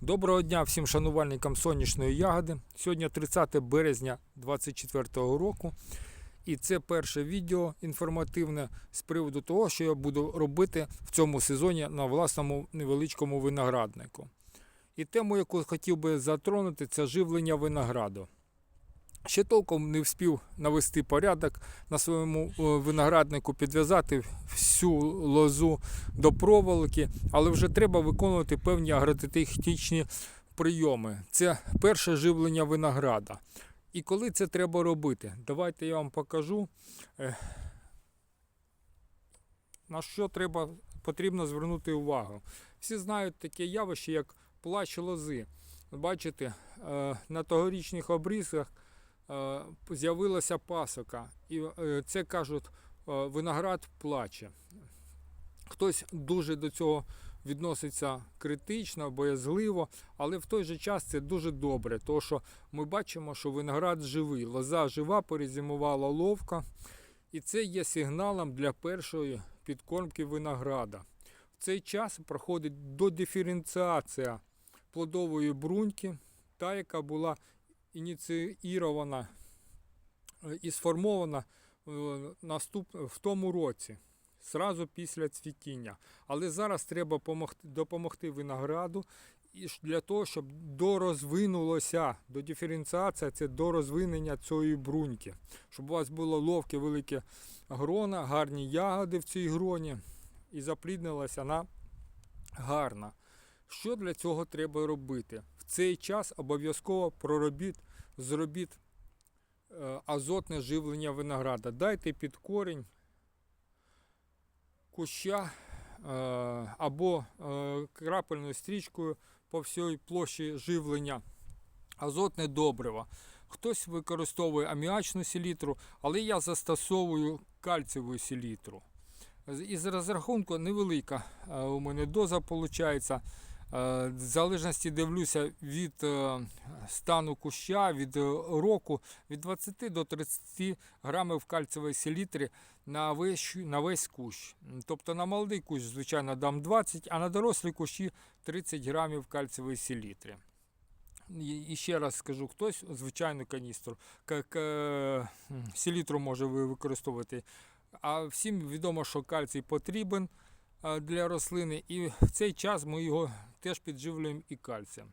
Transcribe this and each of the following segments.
Доброго дня всім шанувальникам сонячної ягоди. Сьогодні 30 березня 2024 року. І це перше відео інформативне з приводу того, що я буду робити в цьому сезоні на власному невеличкому винограднику. І тему, яку хотів би затронути, це живлення винограду. Ще толком не встиг навести порядок на своєму е, винограднику, підв'язати всю лозу до проволоки, але вже треба виконувати певні агротехнічні прийоми. Це перше живлення винограда. І коли це треба робити? Давайте я вам покажу, е, на що треба, потрібно звернути увагу. Всі знають таке явище, як плач лози. Бачите, е, на тогорічних обрізках з'явилася пасока. І е, це кажуть, е, виноград плаче. Хтось дуже до цього відноситься критично, боязливо, але в той же час це дуже добре, тому що ми бачимо, що виноград живий, лоза жива, перезимувала ловка, і це є сигналом для першої підкормки винограда. В цей час проходить додиференціація плодової бруньки, та, яка була ініціїрована е, і сформована е, в тому році, зразу після цвітіння. Але зараз треба допомогти винограду для того, щоб дорозвинулося, до диференціація це до розвинення цієї бруньки, щоб у вас було ловке велике грона, гарні ягоди в цій гроні і запліднилася вона гарна. Що для цього треба робити? Цей час обов'язково проробіть, зробіть е, азотне живлення винограда. Дайте під корінь куща е, або е, крапельною стрічкою по всій площі живлення. Азотне добриво. Хтось використовує аміачну селітру, але я застосовую кальцієву селітру. Із розрахунку невелика у мене доза виходить. В залежності дивлюся від е, стану куща, від е, року, від 20 до 30 грамів кальцієвої селітри на весь, на весь кущ. Тобто на молодий кущ, звичайно, дам 20, а на дорослі кущі 30 грамів кальцієвої селітри. І ще раз скажу, хтось звичайну каністру, к- к- селітру може використовувати. А всім відомо, що кальцій потрібен для рослини, і в цей час ми його теж підживлюємо і кальцієм.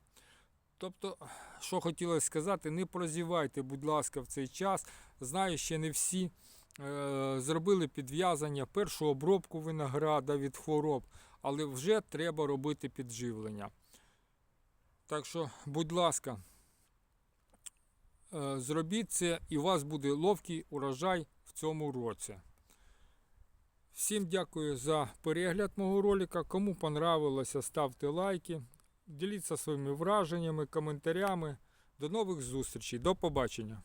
Тобто, що хотілося сказати, не прозівайте, будь ласка, в цей час. Знаю, ще не всі е, зробили підв'язання, першу обробку винограда від хвороб, але вже треба робити підживлення. Так що, будь ласка, е, зробіть це і у вас буде ловкий урожай в цьому році. Всім дякую за перегляд мого ролика. Кому понравилося, ставте лайки, діліться своїми враженнями, коментарями. До нових зустрічей. До побачення.